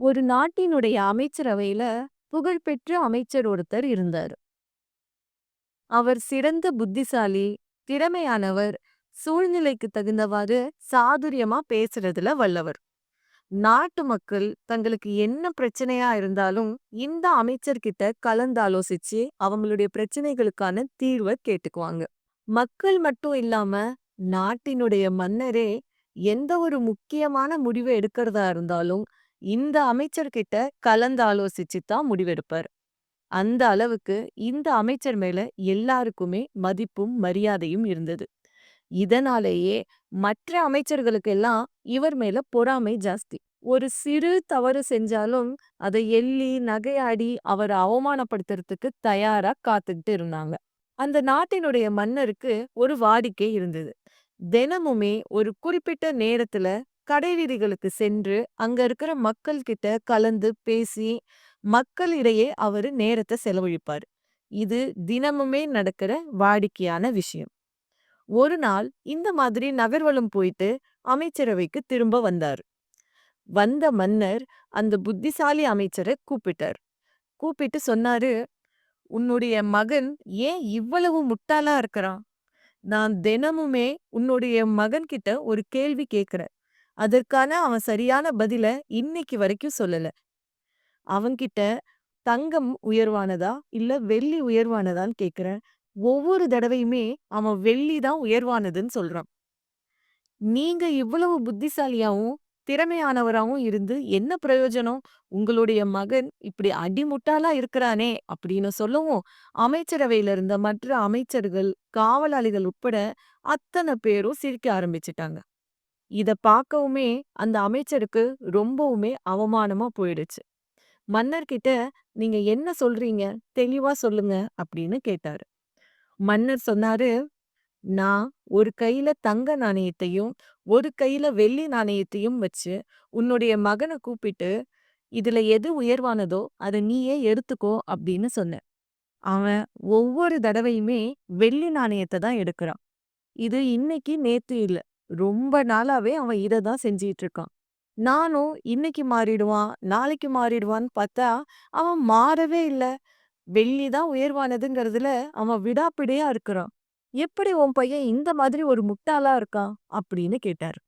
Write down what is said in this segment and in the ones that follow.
ஒரு நாட்டினுடைய அமைச்சரவையில புகழ்பெற்ற அமைச்சர் ஒருத்தர் இருந்தார். அவர் சிறந்த புத்திசாலி, திறமையானவர், சூழ்நிலைக்கு தகுந்தவாறு சாதுரியமா பேசுறதுல வல்லவர். நாட்டு மக்கள் தங்களுக்கு என்ன பிரச்சனையா இருந்தாலும் இந்த அமைச்சர்கிட்ட கலந்தாலோசிச்சு அவங்களுடைய பிரச்சனைகளுக்கான தீர்வை கேட்டுக்குவாங்க. மக்கள் மட்டும் இல்லாம நாட்டினுடைய மன்னரே எந்த ஒரு முக்கியமான முடிவை எடுக்கிறதா இருந்தாலும் இந்த அமைச்சர்கிட்ட கலந்து ஆலோசிச்சு தான் முடிவெடுப்பார். அந்த அளவுக்கு இந்த அமைச்சர் மேல எல்லாருக்குமே மதிப்பும் மரியாதையும் இருந்தது. இதனாலேயே மற்ற அமைச்சர்களுக்கெல்லாம் இவர் மேல பொறாமை ஜாஸ்தி. ஒரு சிறு தவறு செஞ்சாலும் அதை எள்ளி நகையாடி அவரை அவமானப்படுத்துறதுக்கு தயாரா காத்துக்கிட்டு இருந்தாங்க. அந்த நாட்டினுடைய மன்னருக்கு ஒரு வாடிக்கை இருந்தது. தினமுமே ஒரு குறிப்பிட்ட நேரத்துல கடைவீதிகளுக்கு சென்று அங்க இருக்கிற மக்கள் கிட்ட கலந்து பேசி மக்களிடையே அவரு நேரத்தை செலவழிப்பார் இது தினமுமே நடக்கிற வாடிக்கையான விஷயம். ஒரு நாள் இந்த மாதிரி நகர்வலம் போயிட்டு அமைச்சரவைக்கு திரும்ப வந்தார் வந்த மன்னர் அந்த புத்திசாலி அமைச்சரை கூப்பிட்டார். கூப்பிட்டு சொன்னாரு உன்னுடைய மகன் ஏன் இவ்வளவு முட்டாளா இருக்கிறான்? நான் தினமுமே உன்னுடைய மகன்கிட்ட ஒரு கேள்வி கேட்கிறேன். அதற்கான அவன் சரியான பதில இன்னைக்கு வரைக்கும் சொல்லல. அவன்கிட்ட தங்கம் உயர்வானதா இல்ல வெள்ளி உயர்வானதான்னு கேக்குறேன். ஒவ்வொரு தடவையுமே அவன் வெள்ளி தான் உயர்வானதுன்னு சொல்றான். நீங்க இவ்வளவு புத்திசாலியாவும் திறமையானவராவும் இருந்து என்ன பிரயோஜனம்? உங்களுடைய மகன் இப்படி அடிமுட்டாளா இருக்கிறானே அப்படின்னு சொல்லவும் அமைச்சரவையில இருந்த மற்ற அமைச்சர்கள், காவலாளிகள் உட்பட அத்தனை பேரும் சிரிக்க ஆரம்பிச்சிட்டாங்க. இத பார்க்கவுமே அந்த அமைச்சருக்கு ரொம்பவுமே அவமானமா போயிடுச்சு. மன்னர்கிட்ட நீங்க என்ன சொல்றீங்க? தெளிவா சொல்லுங்க அப்படின்னு கேட்டாரு. மன்னர் சொன்னாரு நான் ஒரு கையில தங்க நாணயத்தையும், ஒரு கையில வெள்ளி நாணயத்தையும் வச்சு உன்னுடைய மகன கூப்பிட்டு இதுல எது உயர்வானதோ அத நீயே எடுத்துக்கோ அப்படின்னு சொன்னேன். அவன் ஒவ்வொரு தடவையுமே வெள்ளி நாணயத்த தான் எடுக்கிறான் இது இன்னைக்கு நேத்து இல்ல. ரொம்ப நாளாவே அவன் இத தான் செஞ்சிட்டு இருக்கான். நானும் இன்னைக்கு மாறிடுவான், நாளைக்கு மாறிடுவான்னு பார்த்தா அவன் மாறவே இல்ல. வெள்ளி தான் உயர்வானதுங்கிறதுல அவன் விடாப்பிடையா இருக்கிறான். எப்படி உன் பையன் இந்த மாதிரி ஒரு முட்டாளா இருக்கான்? அப்படின்னு கேட்டாரு.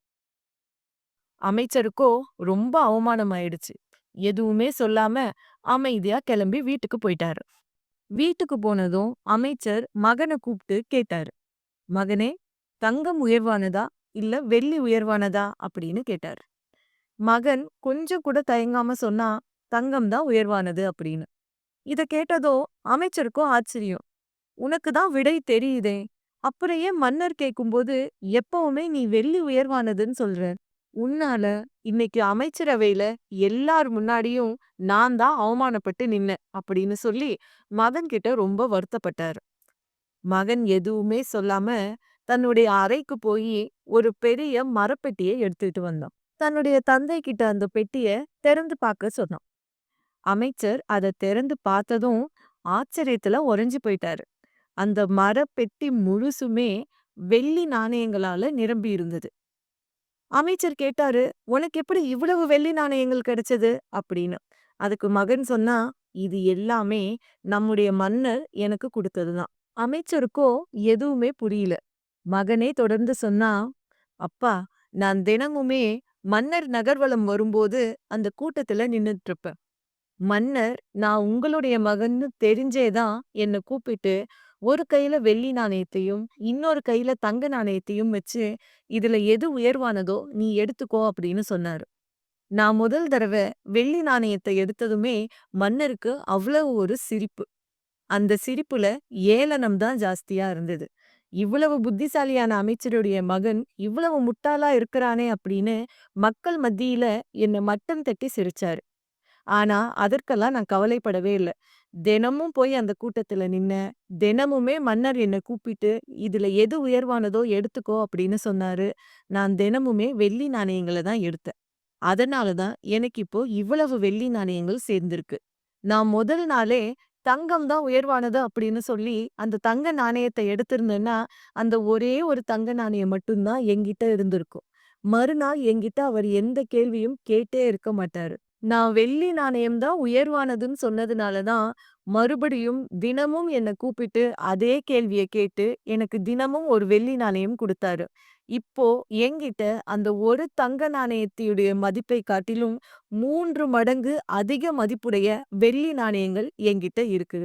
அமைச்சருக்கோ ரொம்ப அவமானம் ஆயிடுச்சு. எதுவுமே சொல்லாம அமைதியா கிளம்பி வீட்டுக்கு போயிட்டாரு. வீட்டுக்கு போனதும் அமைச்சர் மகன கூப்பிட்டு கேட்டாரு. மகனே தங்கம் உயர்வானதா இல்ல வெள்ளி உயர்வானதா அப்படின்னு கேட்டாரு. மகன் கொஞ்சம் கூட தயங்காம சொன்னா தங்கம் தான் உயர்வானது அப்படின்னு. இத கேட்டதோ அமைச்சருக்கும் ஆச்சரியம். உனக்கு தான் விடை தெரியுதே. அப்புறம் ஏன் மன்னர் கேட்கும்போது எப்பவுமே நீ வெள்ளி உயர்வானதுன்னு சொல்ற? உன்னால இன்னைக்கு அமைச்சரவையில எல்லார் முன்னாடியும் நான் தான் அவமானப்பட்டு நின்னேன் அப்படின்னு சொல்லி மகன் கிட்ட ரொம்ப வருத்தப்பட்டாரு. மகன் எதுவுமே சொல்லாம தன்னுடைய அறைக்கு போய் ஒரு பெரிய மரப்பெட்டியை எடுத்துட்டு வந்தான். தன்னுடைய தந்தை கிட்ட அந்த பெட்டிய திறந்து பார்க்க சொன்னான். அமைச்சர் அத திறந்து பார்த்ததும் ஆச்சரியத்துல உறைஞ்சு போயிட்டாரு. அந்த மரப்பெட்டி முழுசுமே வெள்ளி நாணயங்களால நிரம்பி இருந்தது. அமைச்சர் கேட்டாரு உனக்கு எப்படி இவ்வளவு வெள்ளி நாணயங்கள் கிடைச்சது அப்படின்னு. அதுக்கு மகன் சொன்னா இது எல்லாமே நம்முடைய மன்னர் எனக்கு கொடுத்ததுதான். அமைச்சருக்கோ எதுவுமே புரியல. மகனே தொடர்ந்து சொன்னா அப்பா நான் தினமுமே மன்னர் நகர்வலம் வரும்போது அந்த கூட்டத்துல நின்னுட்டு இருப்பேன். மன்னர் நான் உங்களுடைய மகன்னு தெரிஞ்சேதான் என்ன கூப்பிட்டு ஒரு கையில வெள்ளி நாணயத்தையும் இன்னொரு கையில தங்க நாணயத்தையும் வச்சு இதுல எது உயர்வானதோ நீ எடுத்துக்கோ அப்படின்னு சொன்னாரு. நான் முதல் தடவை வெள்ளி நாணயத்தை எடுத்ததுமே மன்னருக்கு அவ்வளவு ஒரு சிரிப்பு. அந்த சிரிப்புல ஏளனம் தான் ஜாஸ்தியா இருந்தது. இவ்வளவு புத்திசாலியான அமைச்சருடைய மகன் இவ்வளவு முட்டாளா இருக்கிறானே அப்படின்னு மக்கள் மத்தியில என்ன மட்டம் தட்டி சிரிச்சாரு. ஆனா அதற்கெல்லாம் நான் கவலைப்படவே இல்ல. தினமும் போய் அந்த கூட்டத்துல நின்ன தினமுமே மன்னர் என்ன கூப்பிட்டு இதுல எது உயர்வானதோ எடுத்துக்கோ அப்படின்னு சொன்னாரு. நான் தினமுமே வெள்ளி நாணயங்கள தான் எடுத்தேன். அதனால தான் எனக்கு இப்போ இவ்வளவு வெள்ளி நாணயங்கள் சேர்ந்திருக்கு. நான் முதல் நாளே தங்கம் தான் உயர்வானது அப்படின்னு சொல்லி அந்த தங்க நாணயத்தை எடுத்திருந்தேன்னா, அந்த ஒரே ஒரு தங்க நாணயம் மட்டும் தான் என்கிட்ட இருந்திருக்கும். மறுநாள் என்கிட்ட அவர் எந்த கேள்வியும் கேட்டே இருக்க மாட்டாரு. நான் வெள்ளி நாணயம் தான் உயர்வானதுன்னு சொன்னதுனால தான், மறுபடியும் தினமும் என்ன கூப்பிட்டு அதே கேள்விய கேட்டு, எனக்கு தினமும் ஒரு வெள்ளி நாணயம் கொடுத்தாரு இப்போ என்கிட்ட அந்த ஒரு தங்க நாணயத்தையுடைய மதிப்பை காட்டிலும் மூன்று மடங்கு அதிக மதிப்புடைய வெள்ளி நாணயங்கள் என்கிட்ட இருக்கு.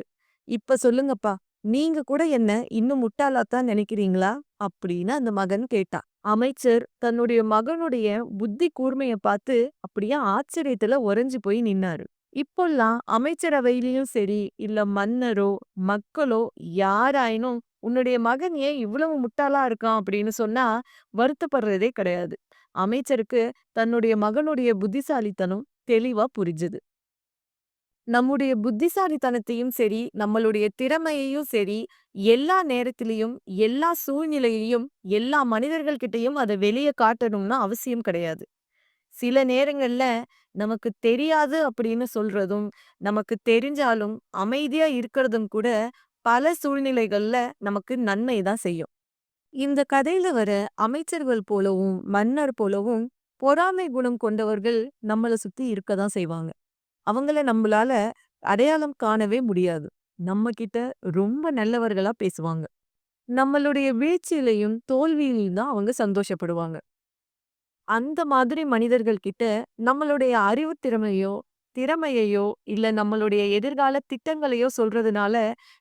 இப்ப சொல்லுங்கப்பா, நீங்க கூட என்ன இன்னும் முட்டாளாத்தான் நினைக்கிறீங்களா? அப்படின்னு அந்த மகன் கேட்டான். அமைச்சர் தன்னுடைய மகனுடைய புத்தி கூர்மைய பார்த்து அப்படியே ஆச்சரியத்துல உறைஞ்சு போய் நின்னாரு. இப்போல்லாம் அமைச்சரவையிலயும் சரி, இல்ல மன்னரோ, மக்களோ யாராயினும் உன்னுடைய மகன் ஏன் இவ்வளவு முட்டாளா இருக்கான் அப்படின்னு சொன்னா வருத்தப்படுறதே கிடையாது. அமைச்சருக்கு தன்னுடைய மகனுடைய புத்திசாலித்தனம் தெளிவா புரிஞ்சது. நம்முடைய புத்திசாலித்தனத்தையும் சரி, நம்மளுடைய திறமையையும் சரி, எல்லா நேரத்திலயும், எல்லா சூழ்நிலையையும் எல்லா மனிதர்கள்கிட்டையும் அதை அத வெளிய காட்டணும்னு அவசியம் கிடையாது. சில நேரங்கள்ல நமக்கு தெரியாது அப்படின்னு சொல்றதும், நமக்கு தெரிஞ்சாலும் அமைதியா இருக்கிறதும் கூட பல சூழ்நிலைகள்ல நமக்கு நன்மை தான் செய்யும். இந்த கதையில வர அமைச்சர்கள் போலவும், மன்னர் போலவும் பொறாமை குணம் கொண்டவர்கள் நம்மள சுத்தி இருக்க தான் செய்வாங்க. அவங்கள நம்மளால அடையாளம் காணவே முடியாது. நம்ம கிட்ட ரொம்ப நல்லவர்களா பேசுவாங்க. நம்மளுடைய வீழ்ச்சியிலையும் தோல்வியிலையும் தான் அவங்க சந்தோஷப்படுவாங்க. அந்த மாதிரி மனிதர்கள் கிட்ட நம்மளுடைய அறிவு திறமையோ, திறமையையோ, இல்ல நம்மளுடைய எதிர்கால திட்டங்களையோ சொல்றதுனால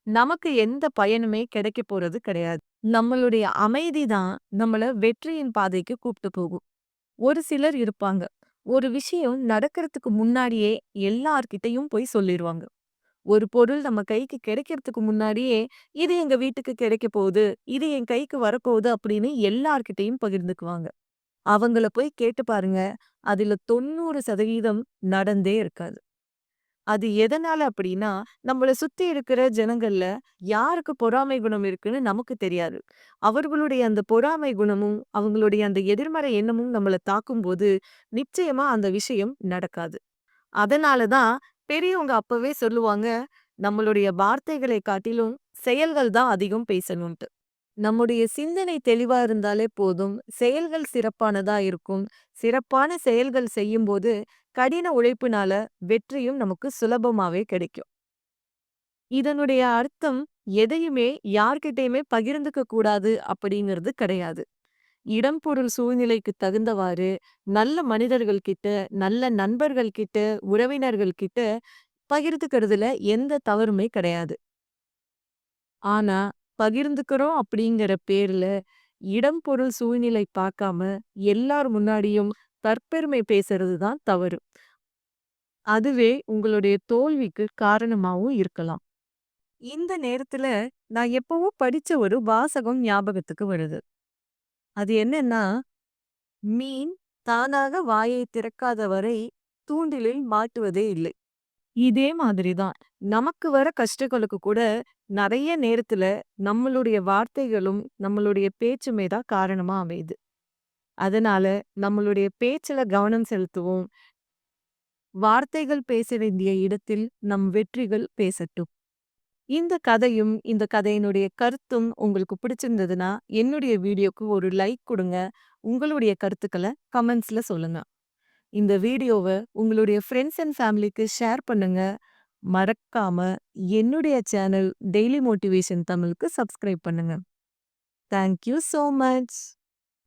நமக்கு எந்த பயனுமே கிடைக்க போறது கிடையாது. நம்மளுடைய அமைதி தான் நம்மள வெற்றியின் பாதைக்கு கூப்ட்டு போகும். ஒரு சிலர் இருப்பாங்க. ஒரு விஷயம் நடக்கிறதுக்கு முன்னாடியே எல்லார்கிட்டயும் போய் சொல்லிடுவாங்க ஒரு பொருள் நம்ம கைக்கு கிடைக்கிறதுக்கு முன்னாடியே, "இது எங்க வீட்டுக்கு கிடைக்கப் போகுது. இது என் கைக்கு வரப்போகுது" அப்படின்னு எல்லார்கிட்டயும் பகிர்ந்துக்குவாங்க. அவங்கள போய் கேட்டு பாருங்க. அதுல 90% நடந்தே இருக்காது. அது எதனால அப்படின்னா, நம்மள சுத்தி இருக்கிற ஜனங்கள்ல யாருக்கு பொறாமை குணம் இருக்குன்னு நமக்கு தெரியாது. அவர்களுடைய அந்த பொறாமை குணமும், அவங்களுடைய அந்த எதிர்மறை எண்ணமும் நம்மள தாக்கும்போது, நிச்சயமா அந்த விஷயம் நடக்காது. அதனால தான் பெரியவங்க அப்பவே சொல்லுவாங்க, நம்மளுடைய வார்த்தைகளை காட்டிலும் செயல்கள் தான் அதிகம் பேசணும்ட்டு. நம்முடைய சிந்தனை தெளிவா இருந்தாலே போதும். செயல்கள் சிறப்பானதா இருக்கும். சிறப்பான செயல்கள் செய்யும்போது, கடின உழைப்புனால வெற்றியும் நமக்கு சுலபமாவே கிடைக்கும். இதனுடைய அர்த்தம் எதையுமே யார்கிட்டயுமே பகிர்ந்துக்க கூடாது அப்படிங்கிறது கிடையாது. இடம், பொருள், சூழ்நிலைக்கு தகுந்தவாறு நல்ல மனிதர்கள் கிட்ட, நல்ல நண்பர்கள் கிட்ட, உறவினர்கள் கிட்ட பகிர்ந்துக்கிறதுல எந்த தவறுமே கிடையாது. ஆனா, பகிர்ந்துக்கிறோம் அப்படிங்கிற பேர்ல, இடம், பொருள், சூழ்நிலை பார்க்காம எல்லார் முன்னாடியும் தற்பெருமை பேசுறது தான் தவறு. அதுவே உங்களுடைய தோல்விக்கு காரணமாவும் இருக்கலாம். இந்த நேரத்துல நான் எப்பவோ படிச்ச ஒரு வாசகம் ஞாபகத்துக்கு வருது. அது என்னன்னா, "மீன் தானாக வாயை திறக்காத வரை தூண்டிலில் மாட்டுவதே இல்லை." இதே மாதிரி தான். நமக்கு வர கஷ்டங்களுக்கு கூட நிறைய நேரத்துல நம்மளுடைய வார்த்தைகளும், நம்மளுடைய பேச்சுமே தான் காரணமா அமையுது. அதனால நம்மளுடைய பேச்சுல கவனம் செலுத்துவோம். வார்த்தைகள் பேச வேண்டிய இடத்தில் நம் வெற்றிகள் பேசட்டும். இந்த கதையும், இந்த கதையினுடைய கருத்தும் உங்களுக்கு பிடிச்சிருந்ததுன்னா, என்னுடைய வீடியோக்கு ஒரு லைக் குடுங்க. உங்களுடைய கருத்துக்கள கமெண்ட்ஸ்ல சொல்லுங்க. இந்த வீடியோவ உங்களுடைய ஃப்ரெண்ட்ஸ் அண்ட் ஃபேமிலிக்கு ஷேர் பண்ணுங்க. மறக்காம என்னுடைய சேனல் டெய்லி மோட்டிவேஷன் தமிழுக்கு சப்ஸ்கிரைப் பண்ணுங்க. Thank you so much.